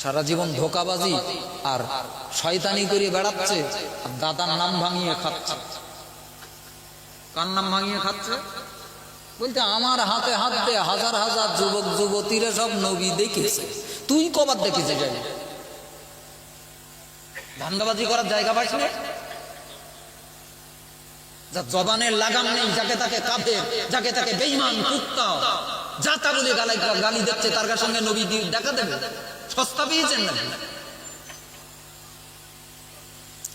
সারা জীবন ধোকাবাজি আর শয়তানি করে বেড়াচ্ছে আর দাদার নাম ভাঙিয়ে খাচ্ছে। কার নাম ভাঙিয়ে খাচ্ছে? বলতে আমার হাতে হাত হাজার হাজার যুবক, যুবতীরা সব নবী দেখেছে। তুই কবার দেখেছে যাই ধান্দাবাজি করার জায়গা পাস না। যা জবানের লাগাম নেই, যাকে তাকে কাফের, যাকে তাকে বেইমান কুত্তা, যা তা বলে গালাই গালি দিচ্ছে, তার সঙ্গে নবী দিয়ে দেখা দেবে? সস্তা পেয়েছেন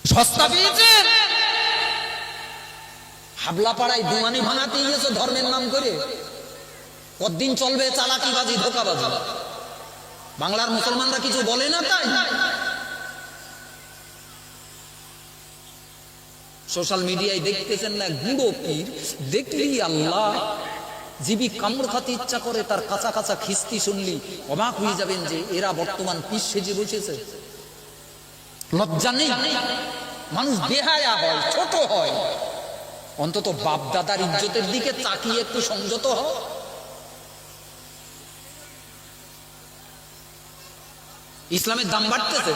সস্তা পেয়েছেন ভাঙাতে ধর্মের নাম করে? চলবে চালাকিবাজি ধোকাবাজি বাংলার মুসলমানরা কিছু বলে না তাই? সোশ্যাল মিডিয়ায় দেখতেছেন না গুঁড়ো পীর? দেখলি আল্লাহ? জীবী কামড় খাতে ইচ্ছা করে, তার কাঁচা কাঁচা খিস্তি শুনলি, অবাক হয়ে যাবেন যে এরা বর্তমান পিস সেজে বসেছে। লজ্জা নেই? মানুষ বেহায়া হয়, ছোট হয়। অন্তত বাপ দাদার ইজ্জতের দিকে তাকিয়ে একটু সংযত হ ইসলামের দাম বাড়তেছে।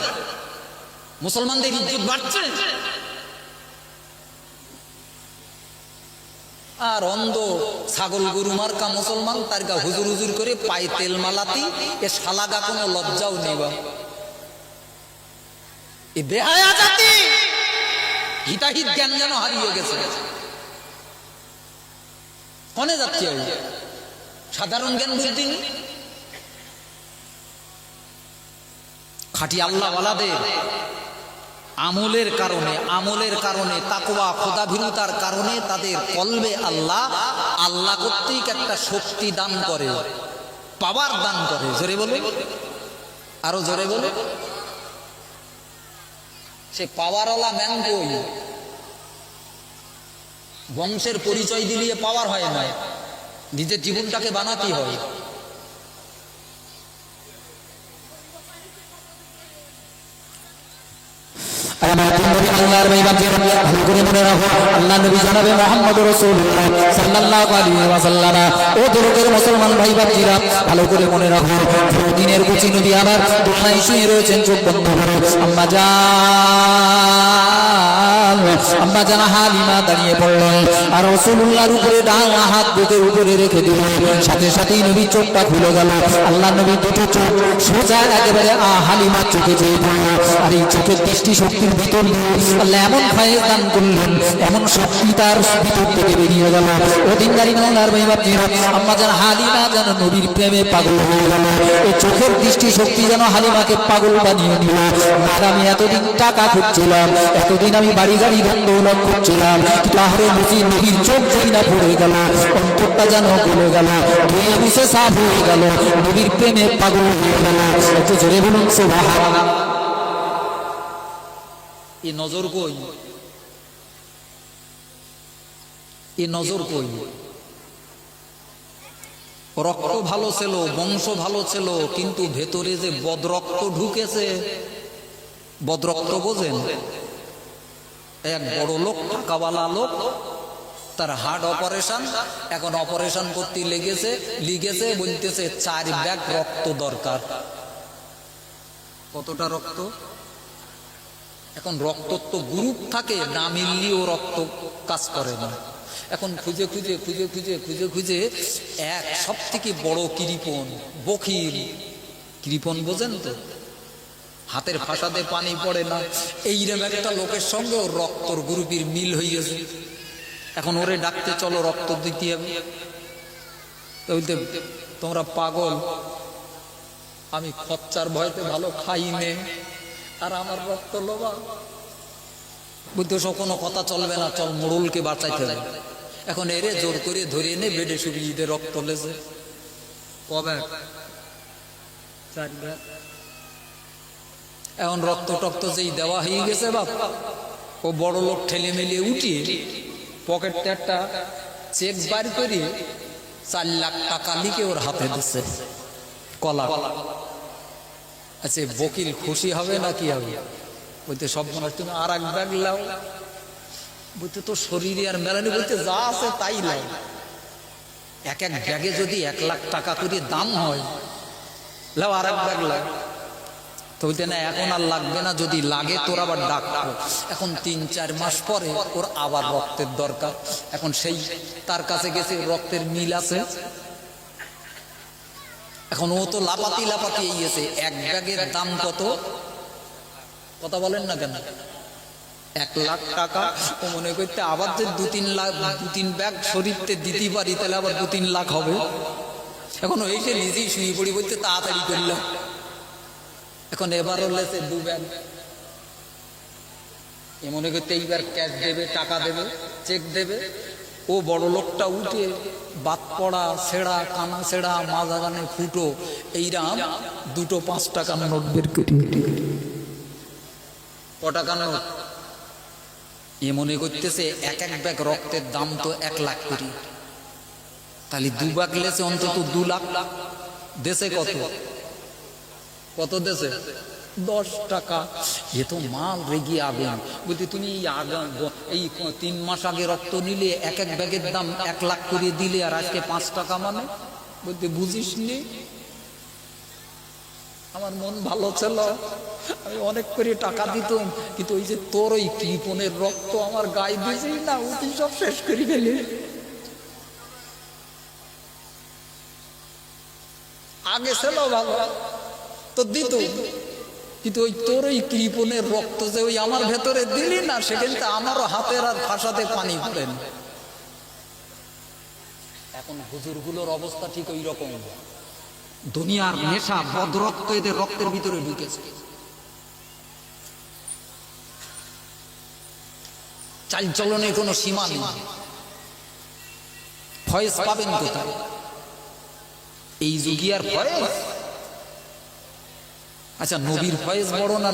মুসলমানদের ইজ্জত বাড়ছে। আর অন্ধ ছাগল গরু মার্কা মুসলমান, তার গা হুজুর হুজুর করে পায়ে তেল মালাতি, এ শালাগা কোনো লজ্জাও নেই বা। এ বেহায়া জাতি, হিতাহিত জ্ঞান যেন হারিয়ে গেছে। কনে যাচ্ছে ওই সাধারণ জ্ঞান নেই খাটি আল্লাহ ওয়ালাদের আমলের কারণে আমলের কারণে, তাকওয়া খোদাভীরতার কারণে তাদের কলবে আল্লাহ আল্লাহ কর্তৃক একটা শক্তি দান করে, পাওয়ার দান করে। জোরে বলে আরও জোরে বলে সে পাওয়ারওয়ালা ম্যান কই? বংশের পরিচয় দিলিয়ে পাওয়ার হয় না। নিজের জীবনটাকে বানাতে হয়। আর আমার তিন চোখ বন্ধ করে। হালিমা দাঁড়িয়ে পড়লেন। আর রাসূলুল্লাহর উপরে ডান হাত বুকের উপরে রেখে দিল সাথে সাথেই নবী চোখটা খুলে গেল। আল্লাহ নবী দুটো চোখ সোজা একেবারে আ হালিমার চোখে যেয়ে পড়ল। আর এই চোখের দৃষ্টি শক্তির ভিতর দিয়ে আল্লাহ এমন ভয়ে দান করলেন, এমন শক্তি তার ভিতর থেকে বেরিয়ে গেল। ওদিন গাড়ি ভাইবার দিন আম্মা যেন হালিমা যেন নবীর প্রেমে পাগল হয়ে গেল। এই চোখের দৃষ্টি শক্তি যেন হালিমাকে পাগল বানিয়ে নিল। আর আমি এতদিন টাকা খুঁজছিলাম, এতদিন আমি বাড়ি গাড়ি ধন্দৌলত করছিলাম তাহলে নবী নবীর চোখ যেই না পড়ে গেল, অন্তরটা যেন গলে গেল ধুয়ে মুছে সাফ হয়ে গেল, নবীর প্রেমে পাগল হয়ে গেল। একটু জোরে বলুন, সুবহানাল্লাহ। এ নজর কই এ নজর কই রক্ত ভালো ছিল, বংশ ভালো ছিল, কিন্তু ভেতরে যে বদরক্ত ঢুকেছে, বদরক্ত বোঝেন? এক বড় লোক টাকাওয়ালা লোক, তার হার্ট অপারেশন, এখন অপারেশন করতে লেগেছে, লিগেছে, বলতেছে, চার ব্যাগ রক্ত দরকার। কতটা রক্ত? এখন রক্ত তো গ্রুপ থাকে, না মিললেও রক্ত কাজ করে না। এখন খুঁজে খুঁজে খুঁজে খুঁজে খুঁজে খুঁজে এক সব থেকে বড় কৃপন বকির কৃপন বোঝেন তো? হাতের ফাঁসাতে পানি পড়ে না। এইরকম একটা লোকের সঙ্গে ওর রক্তর গ্রুপের মিল হইয়াছে এখন ওরে ডাকতে চলো, রক্ত দিতে হবে। বলতে, তোমরা পাগল, আমি খচ্চার ভয়তে ভালো খাই নে। আর আমার রক্ত লোবা বুদ্ধ সব কোনো কথা চলবে না, চল মোড়লকে বাঁচাইতে হবে। এখন এরে জোর করে ধরে এনে বেডে শুবি ঈদের রক্ত লেছে কবে? এখন রক্ত টক্ত যেই দেওয়া হয়ে গেছে বাপ, ও বড় লোক ঠেলে মেলিয়ে উঠিয়ে পকেট একটা চেক বার করে চার লাখ টাকা লিখে ওর হাতে দিচ্ছে কলা। আচ্ছা বকিল খুশি হবে না কি হবে বলতে সব মানুষ, তুমি আর এক ব্যাগ লাও। বলতে তো শরীরে আর মেলানি বলতে যা আছে তাই লাও। এক এক ব্যাগে যদি এক লাখ টাকা করে দাম হয়, লাও আর এক ব্যাগ লাও। তো বলতে, না, এখন আর লাগবে না, যদি লাগে তোর আবার ডাকবো। এখন তিন চার মাস পরে ওর আবার রক্তের দরকার। এখন সেই তার কাছে গেছে, রক্তের মিল আছে। এখন ও তো লাপাতি লাপাতি ইয়েছে এক ব্যাগের দাম কত? কথা বলেন না কেন? এক লাখ টাকা? ও মনে করতে আবার যে দু তিন লাখ, দু তিন ব্যাগ শরীরতে দিতে পারি, তাহলে আবার দু তিন লাখ হবে। এখন ওই যে নিজেই শুয়ে পড়ি বলতে তাড়াতাড়ি করলাম এখন এবার হলে সে দু ব্যাগ। এ মনে করতে এইবার ক্যাশ দেবে, টাকা দেবে চেক দেবে। ও বড় লোকটা উঠে বাত পড়া সেড়া কানা সেড়া মাজা গানে ফুটো এইরাম দুটো পাঁচ টাকা নোট বের করি এ মনে করতেছে এক এক ব্যাগ রক্তের দাম তো এক লাখ কোটি তাহলে দু ব্যাগ লেছে অন্তত দু লাখ। দেশে কত? কত দেশে? দশ টাকা। এ তো মাল রেগি আগুন। বলতে তুমি এই তিন মাস আগে রক্ত নিলে এক এক ব্যাগের দাম এক লাখ করে দিলে, আর আজকে পাঁচ টাকা মানে? বলতে বুঝিস নি? আমার মন ভালো ছিল। আমি অনেক করে টাকা দিতাম, কিন্তু ওই যে তোর ওই কৃপনের রক্ত আমার গায়ে দিয়েছিস না উঠি সব শেষ করে ফেলে? আগে ছিল ভালো, তো দিত কিন্তু ওই তোর ওই কৃপনের রক্ত যে ওই আমার ভেতরে দিলি না সেখান থেকে আমারও হাতের আর ফাঁসাতে পানি পড়েন এখন হুজুরগুলোর অবস্থা ঠিক ওই রকম। দুনিয়ার নেশা বদরক্ত এদের রক্তের ভিতরে ঢুকেছে। চাল চলনে কোনো সীমা নেই। ফয়েজ পাবেন কোথায়? এই যুগি আর ফয়েজ আচ্ছা নবীর ফয়েজ বড় না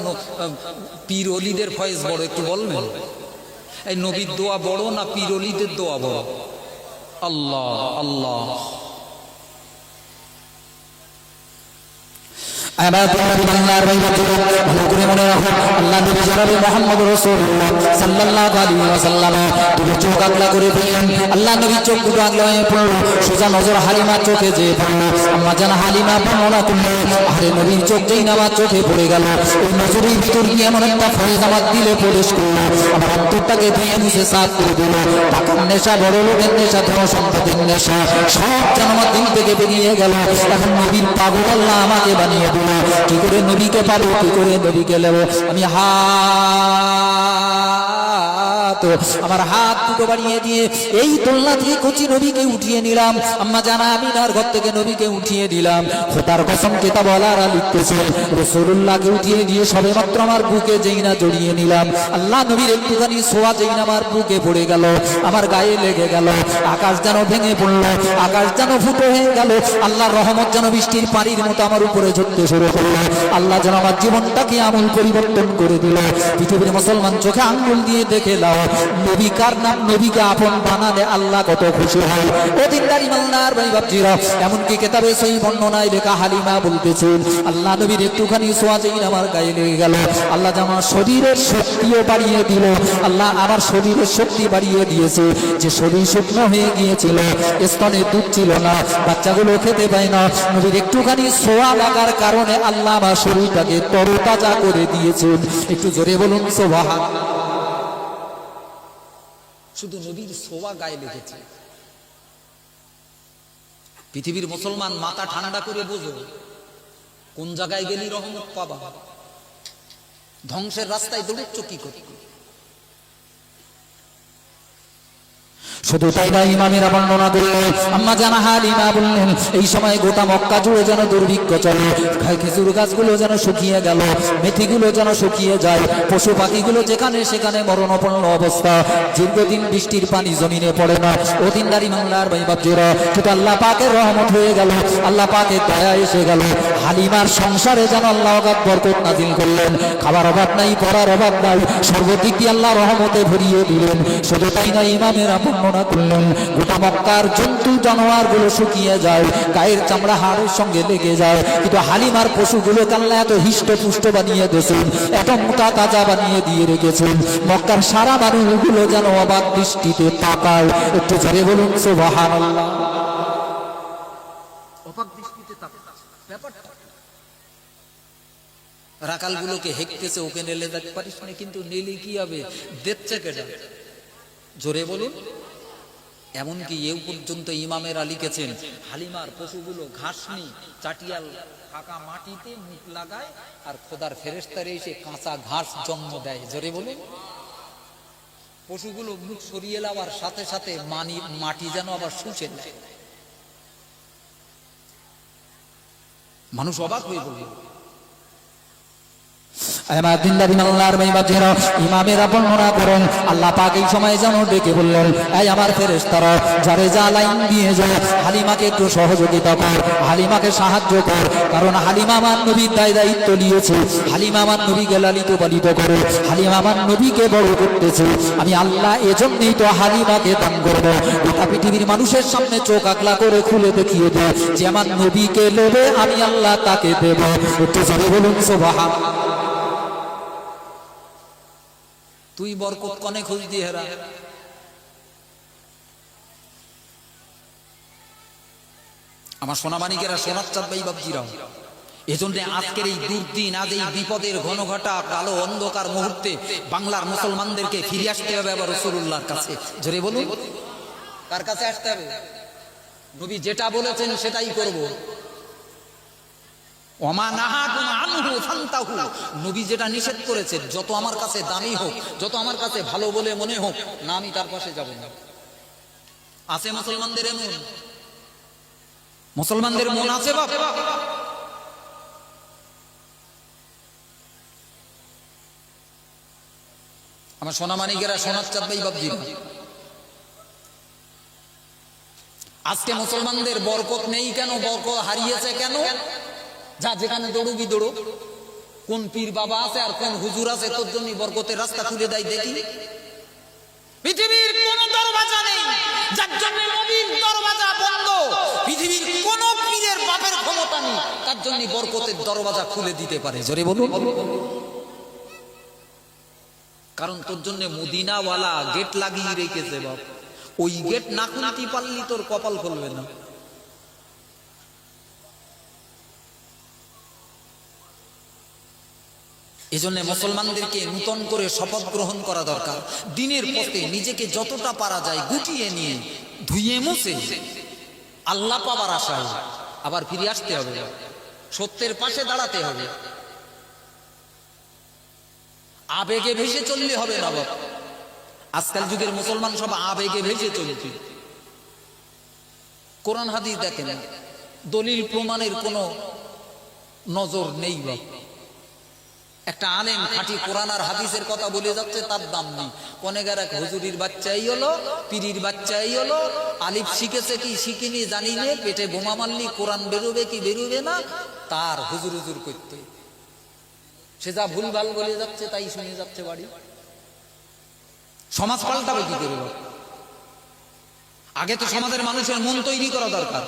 পীর অলিদের ফয়েজ বড়? একটু বলবেন? এই নবীর দোয়া বড় না পীর অলিদের দোয়া বড়? আল্লাহ আল্লাহ। আবার তোমার বাংলার বন্ধুগণ, ভালো করে মনে রাখো চোখ আগলা করে ফেললেন আল্লাহ নবী চোখ দুটো আগলা হয়ে পড়ল সোজা নজর হালিমার চোখে যে পড়ল। আম্মা হালিমা চোখ যেই নামার চোখে পড়ে গেল ওই নজরের ভিতর দিয়ে এমন একটা ফয়েজ আমার দিলে প্রবেশ করল আমার অন্তরটাকে ধুয়ে মুছে সাফ করে দিল। টাকার নেশা বড় লোকের নেশা ধন সম্পদের নেশা সব যেন আমার দিন থেকে বেরিয়ে গেল এখন নবীর পাগল আল্লাহ আমাকে বানিয়ে দিল। কি করে নবীকে পাবো কি করে নবীকে নেব আমি আমার হাত দুটো বাড়িয়ে দিয়ে এই কচি নবীকে উঠিয়ে নিলাম। আম্মা জানা আমি ঘর থেকে নবীকে উঠিয়ে দিলাম। কসম, কেতা বলার লিখতেছে রসুল্লাহকে উঠিয়ে দিয়ে সবে মাত্র আমার বুকে যেই না জড়িয়ে নিলাম। আল্লাহ নবীর একটুখানি সোয়া যেই না আমার বুকে পড়ে গেল, আমার গায়ে লেগে গেল, আকাশ যেন ভেঙে পড়ল, আকাশ যেন ফুটো হয়ে গেল, আল্লাহর রহমত যেন বৃষ্টির পানির মতো আমার উপরে ঝরতে শুরু করল, আল্লাহ যেন আমার জীবনটাকে আমূল পরিবর্তন করে দিল। পৃথিবীর মুসলমান চোখে আঙ্গুল দিয়ে দেখে নবী নাম? নবীকে আপন বানালে আল্লাহ কত খুশি হয়। ও দিনদারি ভাই বাপজিরা, এমনকি কেতাবে সেই বর্ণনায় লেখা হালিমা বলতেছেন, আল্লাহ নবীর একটুখানি সোয়া যেই আমার গায়ে লেগে গেল, আল্লাহ যে আমার শরীরের শক্তিও বাড়িয়ে দিল, আল্লাহ আমার শরীরের শক্তি বাড়িয়ে দিয়েছে, যে শরীর শুকনো হয়ে গিয়েছিল, স্তনে দুধ ছিল না, বাচ্চাগুলো খেতে পায় না, নবীর একটুখানি সোয়া লাগার কারণে আল্লাহ আমার শরীরটাকে তরতাজা করে দিয়েছেন। একটু জোরে বলুন সোবাহা শুধু নবীর সোয়া গায়ে লেগেছে পৃথিবীর মুসলমান মাথা ঠান্ডা করে বোঝো, কোন জায়গায় গেলি রহমত পাবা? ধ্বংসের রাস্তায় দৌড়চ্ছ কি করে শুধু তাই না ইমামেরা বর্ণনা করলেন আম্মা জানা হালিমা বললেন, এই সময় গোটা মক্কা জুড়ে যেন দুর্ভিক্ষ চলে খেজুর গাছগুলো যেন শুকিয়ে গেল, মেথিগুলো যেন শুকিয়ে যায়, পশু পাখিগুলো যেখানে সেখানে মরণপন্ন অবস্থা। দীর্ঘদিন বৃষ্টির পানি জমিনে পড়ে না। অদিনদারি বাংলার ভাই বাপজিরা শুধু আল্লাহ পাকের রহমত হয়ে গেল, আল্লাহ পাকের দয়া এসে গেল। হালিমার সংসারে যেন আল্লাহ অগাধ বরকত নাজিল করলেন, খাবার অভাব নাই, পড়ার অভাব নাই, সর্বদিক আল্লাহ রহমতে ভরিয়ে দিলেন। শুধু তাই না ইমামেরা বর্ণনা করলেন গোটা মক্কার জন্তু জানোয়ারগুলো শুকিয়ে যায় গায়ের চামড়া হাড়ের সঙ্গে লেগে যায়। কিন্তু হালিমার পশুগুলো কাল্লা এত হিষ্ট পুষ্ট বানিয়ে দিয়েছেন এত মোটা তাজা বানিয়ে দিয়ে রেখেছেন মক্কার সারা মানুষগুলো যেন অবাক দৃষ্টিতে তাকায়। একটু ধরে বলুন সোবাহান রাকালগুলোকে হেঁকতেছে ওকে নেলে দেখতে পারিস না কিন্তু নেলে কি হবে? দেখছে কেটা জোরে বলুন। এমনকি এও পর্যন্ত ইমামেরা লিখেছেন, হালিমার পশুগুলো ঘাস নি চাটিয়াল ফাঁকা মাটিতে মুখ লাগায়, আর খোদার ফেরেস্তারে এসে কাঁচা ঘাস জন্ম দেয়। জোরে বলুন। পশুগুলো মুখ সরিয়ে লাবার সাথে সাথে মানি মাটি যেন আবার শুষে নেয়। মানুষ অবাক হয়ে বলবে আমার দিনদারি আল্লাহর মাইবাজেরা ইমামেরা বর্ণনা করেন। আল্লাহ পাক এই সময় যেন ডেকে বললেন, এই আমার ফেরেশতারা, যারে যা লাইন দিয়ে যায় হালিমাকে একটু সহযোগিতা কর, হালিমাকে সাহায্য কর, কারণ হালিমা আমার নবীর দায় দায়িত্ব নিয়েছে। হালিমা আমার নবীকে লালিত পালিত করে, হালিমা আমার নবীকে বড় করতেছে। আমি আল্লাহ এজন্যই তো হালিমাকে দান করব। গোটা পৃথিবীর মানুষের সামনে চোখ আগলা করে খুলে দেখিয়ে দেয় যে আমার নবীকে নেবে আমি আল্লাহ তাকে দেব। একটু বলুন সোবাহা তুই বরকত কনে খোঁজ দিয়ে হেরা। আমার সোনামানিকেরা সোনার চাঁদ ভাই বাবজিরাও এজন্য আজকের এই দুর্দিন, আজ এই বিপদের ঘন ঘটা কালো অন্ধকার মুহূর্তে বাংলার মুসলমানদেরকে ফিরে আসতে হবে আবার রসুল্লাহর কাছে। জোরে বলুন। কার কাছে আসতে হবে? নবী যেটা বলেছেন সেটাই করব। নবী যেটা নিষেধ যত আমার কাছে দামি হোক, যত আমার কাছে ভালো বলে মনে হোক, না আমি তার পাশে যাব না। আছে মুসলমানদের এমন? মুসলমানদের মন আছে সোনামানিকেরা সোনার চাঁদ ভাই বাবজি আজকে মুসলমানদের বরকত নেই কেন? বরকত হারিয়েছে কেন? যা যেখানে দৌড়বি দৌড়ো। কোন পীর বাবা আছে আর কোন হুজুর আছে, তোর জন্য বরকতের রাস্তা খুলে দেয়, দেখি। পৃথিবীর কোন দরওয়াজা নেই, যার জন্য নবীর দরওয়াজা বন্ধ। পৃথিবীর কোন পীরের বাপের ক্ষমতা নেই, তার জন্য বরকতের দরওয়াজা খুলে দিতে পারে। জোরে বলুন। কারণ তোর জন্য মদিনাওয়ালা গেট লাগিয়ে রেখেছে বাপ। ওই গেট না খুলতে পারলি তোর কপাল খুলবে না। এজন্য মুসলমানদেরকে নূতন করে শপথ গ্রহণ করা দরকার। দিনের পথে নিজেকে যতটা পারা যায় গুটিয়ে নিয়ে ধুয়ে মুছে। আল্লাহ পাবার আশায় আবার ফিরে আসতে হবে। সত্যের পাশে দাঁড়াতে হবে। আবেগে ভেসে চললে হবে না আজকাল যুগের মুসলমান সব আবেগে ভেসে চলছে। কোরআন হাদিস দেখেন, দলিল প্রমাণের কোনো নজর নেই বাবা একটা আলেম খাঁটি কোরআন আর হাদিসের কথা বলে যাচ্ছে, তার দাম নেই। কনেগার এক হুজুরির বাচ্চাই হলো, পিরির বাচ্চাই হলো, আলিফ শিখেছে কি, শিখিনি জানি নে, পেটে বোমা মারলি, কোরআন বেরোবে কি বেরোবে না, তার হুজুর হুজুর করতে। সে যা ভুল ভালো বলে যাচ্ছে, তাই শুনে যাচ্ছে বাড়ি। সমাজ পাল্টাবে কি করে আগে তো সমাজের মানুষের মন তৈরি করা দরকার।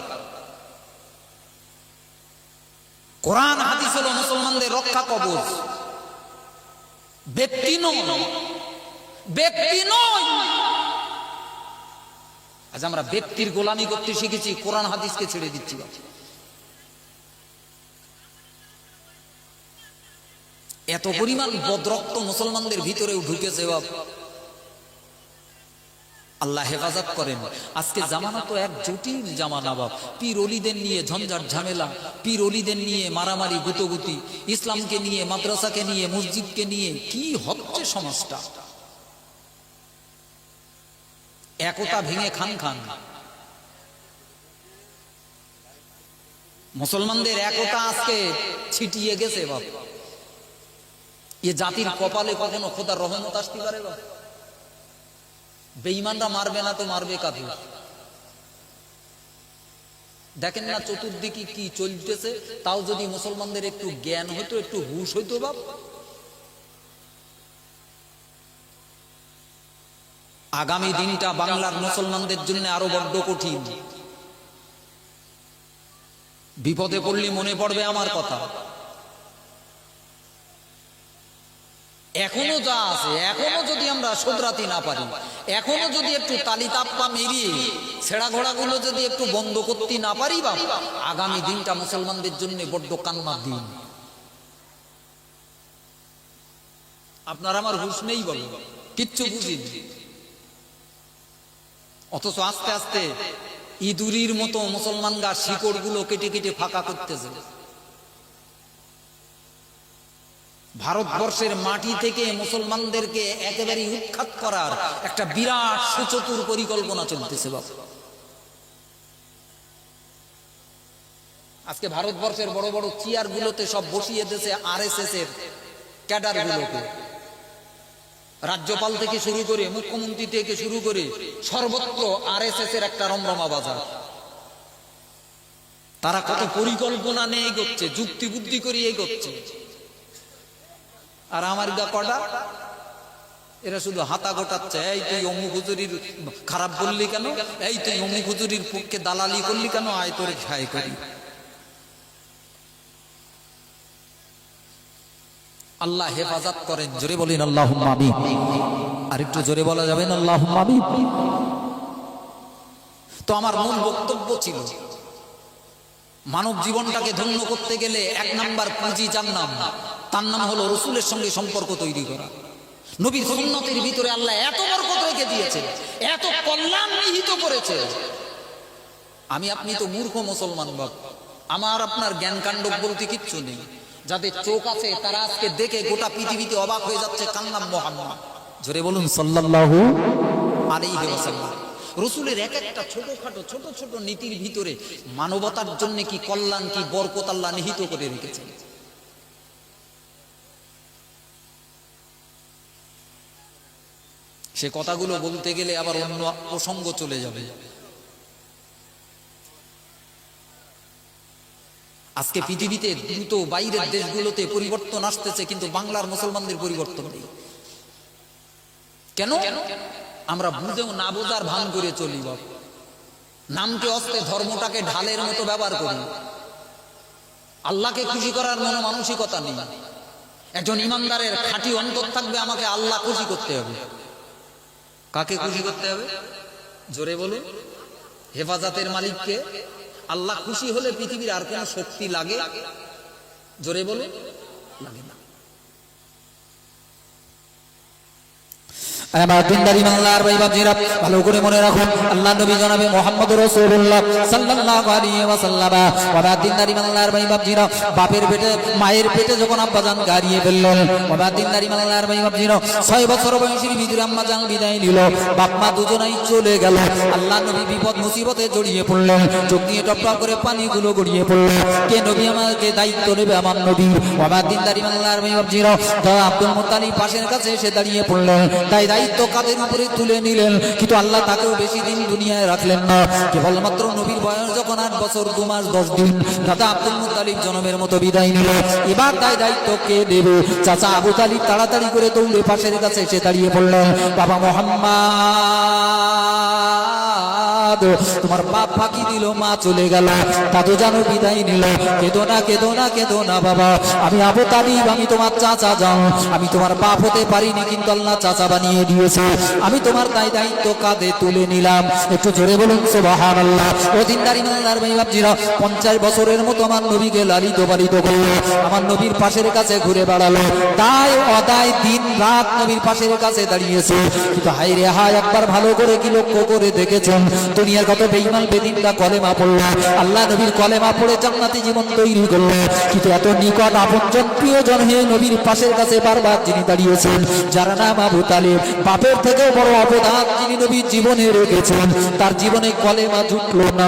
কোরআন, হাদিস হলো মুসলমানদের রক্ষা কবচ। ব্যক্তি নয়। ব্যক্তি নয়। আজ আমরা ব্যক্তির গোলামি করতে শিখেছি, কোরআন হাদিসকে ছেড়ে দিচ্ছি এত পরিমাণ বদরক্ত মুসলমানদের ভিতরেও ঢুকেছে বাপ আল্লাহ হেফাজত করেন। আজকে জামানা তো এক জটিল জামানা বাপ। পীর অলিদের নিয়ে ঝঞ্ঝাট ঝামেলা পীর অলিদের নিয়ে মারামারি গুতগুতি ইসলামকে নিয়ে মাদ্রাসাকে নিয়ে মসজিদকে নিয়ে কি হচ্ছে সমাজটা? একতা ভেঙে খান খান। মুসলমানদের একতা আজকে ছিটিয়ে গেছে বাপ। এ জাতির কপালে কখনো খোদার রহমত আসতে পারে বাপ? বেঈমানরা মারবে না তো মারবে কাফির দেখেন না চতুর্দিকে কি চলতেছে? তাও যদি মুসলমানদের একটু জ্ঞান হইতো, একটু হুশ হইতো বাপ। আগামী দিনটা বাংলার মুসলমানদের জন্য আরও বড্ড কঠিন। বিপদে পড়লে মনে পড়বে আমার কথা। এখনও যা আছে, এখনও যদি আমরা শোধরাতে না পারি, এখনও যদি একটু তালি তাপ্পা মেরিয়ে ছেঁড়া ঘোড়াগুলো যদি একটু বন্ধ করতে না পারি বা আগামী দিনটা মুসলমানদের জন্য বড্ড কান্নার দিন। আপনার আমার হুশ নেই বলে কিচ্ছু বুঝিনি। অথচ আস্তে আস্তে ইঁদুরির মতো মুসলমান গা শিকড়গুলো কেটে কেটে ফাঁকা করতেছে। ভারতবর্ষের মাটি থেকে মুসলমানদেরকে একেবারে উৎখাত করার একটা বিরাট সুচতুর পরিকল্পনা চলতেছে বাবা আজকে ভারতবর্ষের বড় বড় চেয়ার গুলোতে সব বসিয়ে দিয়েছে আর এস এস এর ক্যাডার গুলোকে রাজ্যপাল থেকে শুরু করে মুখ্যমন্ত্রী থেকে শুরু করে সর্বত্র আর এস এস এর একটা রমরমা বাজার। তারা কত পরিকল্পনা নিয়ে এগোচ্ছে, যুক্তি বুদ্ধি করে এগোচ্ছে। আর আমার গা কটা? এরা শুধু হাতা গোটাচ্ছে। এই তুই অমুক হুজুরির খারাপ বললি কেন? এই তুই অমুক হুজুরির পক্ষে দালালি করলি কেন? আয় তোরে খায় করি। আল্লাহ হেফাজত করেন। জোরে বলেন আল্লাহ আমিন। আর একটু জোরে বলা যাবেন আল্লাহ আমিন? তো আমার মূল বক্তব্য ছিল, মানব জীবনটাকে ধন্য করতে গেলে এক নাম্বার পুঁজি নাম তার নাম হলো রসুলের সঙ্গে সম্পর্ক তৈরি করা। নবীর সুন্নতির ভিতরে আল্লাহ এত বরকত রেখে দিয়েছে, এত কল্যাণ নিহিত করেছে। আমি, আপনি তো মূর্খ মুসলমান বাপ। আমার আপনার জ্ঞান কাণ্ড বলতে কিচ্ছু নেই। যাদের চোখ আছে, তারা আজকে দেখে গোটা পৃথিবীতে অবাক হয়ে যাচ্ছে কান্নাম মোহাম্মদ? জোরে বলুন, সাল্লাল্লাহু আলাইহি ওয়াসাল্লাম। রসুলের এক একটা ছোটখাটো, ছোট ছোট নীতির ভিতরে মানবতার জন্য কি কল্যাণ, কি বরকত আল্লাহ নিহিত করে রেখেছেন? সে কথাগুলো বলতে গেলে আবার অন্য প্রসঙ্গ চলে যাবে। আজকে পৃথিবীতে দ্রুত বাইরের দেশগুলোতে পরিবর্তন আসতেছে, কিন্তু বাংলার মুসলমানদের পরিবর্তন নেই। কেন? আমরা বুঝেও না বোঝার ভান করে চলি বাবা নামকে অস্তে ধর্মটাকে ঢালের মতো ব্যবহার করি। আল্লাহকে খুশি করার মনো মানসিকতা নেই। একজন ইমানদারের খাঁটি অন্তর থাকবে, আমাকে আল্লাহ খুশি করতে হবে। কাকে খুশি করতে হবে? জোরে বলুন। হেফাজতের মালিককে। আল্লাহ খুশি হলে পৃথিবীর আর কোন শক্তি লাগে? জোরে বলুন। লাগে না। দুজনেই চলে গেল, আল্লাহ নবী বিপদ মুসিবতে জড়িয়ে পড়লেন, চোখ দিয়ে টপটপ টপ করে পানিগুলো গড়িয়ে পড়ল কে নবী আমাকে দায়িত্ব নেবে আমার নবী? বাবা দিনদারি বাংলার ভাই বাপজিরা আব্দুল পাশের কাছে এসে দাঁড়িয়ে পড়লেন, তাই দায়িত্ব কাদের উপরে তুলে নিলেন? কিন্তু আল্লাহ তাকেও বেশি দিন দুনিয়ায় রাখলেন না। কেবলমাত্র নবীর বয়স যখন আট বছর, দু মাস, দশ দিন, দাদা আব্দুল মুতালিব জনমের মতো বিদায় নিল। এবার তাই দায়িত্ব কে দেবে? চাচা আবু তালিব তাড়াতাড়ি করে দৌড়ে পাশের কাছে এসে দাঁড়িয়ে পড়লেন। বাবা মোহাম্মদ! তোমার বাপ ফাঁকি দিল, মা চলে গেল। দাদু জানো বিদায় নিল। কেদো না কেদো না কেদো না, বাবা। আমি আবু তালিব, আমি তোমার চাচা যাও আমি তোমার বাপ হতে পারিনি, কিন্তু আল্লাহ চাচা বানিয়ে দিয়েছে। আমি তোমার তাই দায়িত্ব কাঁধে তুলে নিলাম। একটু জোরে বলুন সুবহান আল্লাহ ও দিনদারি মাল্লার ভাই বাপজিরা, পঞ্চাশ বছরের মতো আমার নবীকে লালিত পালিত করল। আমার নবীর পাশের কাছে ঘুরে বেড়ালো। তাই অদায় দিন রাত নবীর পাশের কাছে দাঁড়িয়েছে। কিন্তু হাই রে হাই একবার ভালো করে কি লক্ষ্য করে দেখেছেন দুনিয়ার কত বেইমান বেদিনটা কলেমা পড়ল। আল্লাহ নবীর কলেমা পড়ে জান্নাতি জীবন তৈরি করল। কিন্তু এত নিকট আপনজন প্রিয়জন হয়ে নবীর পাশের কাছে বারবার যিনি দাঁড়িয়েছেন, যার নাম আবু তালেব। বাপের থেকেও বড় অবদান যিনি নবীর জীবনে রেখেছেন। তার জীবনে কলেমা জুটলো না।